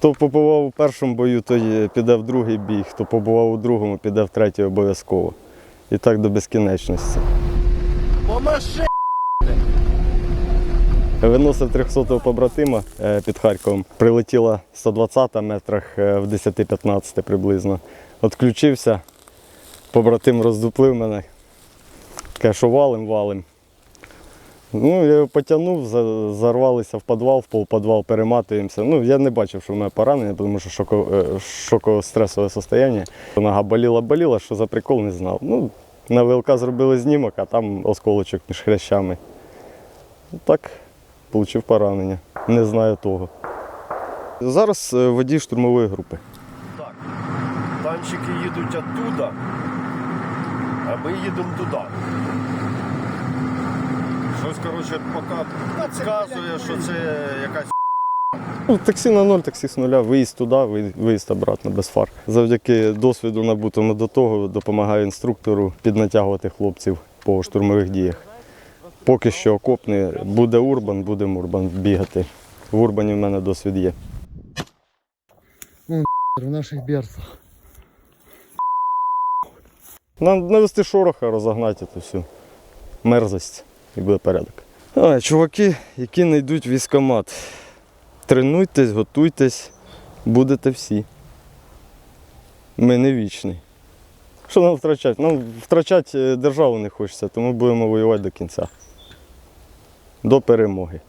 Хто побував у першому бою, той піде в другий бій, хто побував у другому, піде в третій обов'язково. І так до безкінечності. Помаши! Виносив 300-го побратима е, під Харковом. Прилетіла 120 метрах е, в 10-15 приблизно. Отключився, побратим роздуплив мене. Каже, що валим, валим. Ну, я його потягнув, зарвалися в підвал, в полпідвал перематуємося. Ну, я не бачив, що в мене поранення, тому що шоко, е, шоково-стресове состояние. Нога боліла, боліла, що за прикол не знав. Ну, на ВЛК зробили знімок, а там осколочок між хрящами. Так, отримав поранення. Не знаю того. Зараз е, водій штурмової групи. Так. Танчики їдуть оттуда, а ми їдемо туди. Коротше, поки підказує, що це якась Ну, таксі на ноль, таксі з нуля, виїзд туди, виїзд обратно без фар. Завдяки досвіду набутому до того допомагаю інструктору піднатягувати хлопців по штурмових діях. Поки що окопний, буде урбан, будемо урбан бігати. В урбані в мене досвід є. в наших берцах. Нам навести шороха, розогнати цю всю мерзость і буде порядок. А, чуваки, які не йдуть в військкомат, тренуйтесь, готуйтесь, будете всі. Ми не вічні. Що нам втрачати? Нам втрачати е, державу не хочеться, тому будемо воювати до кінця. До перемоги.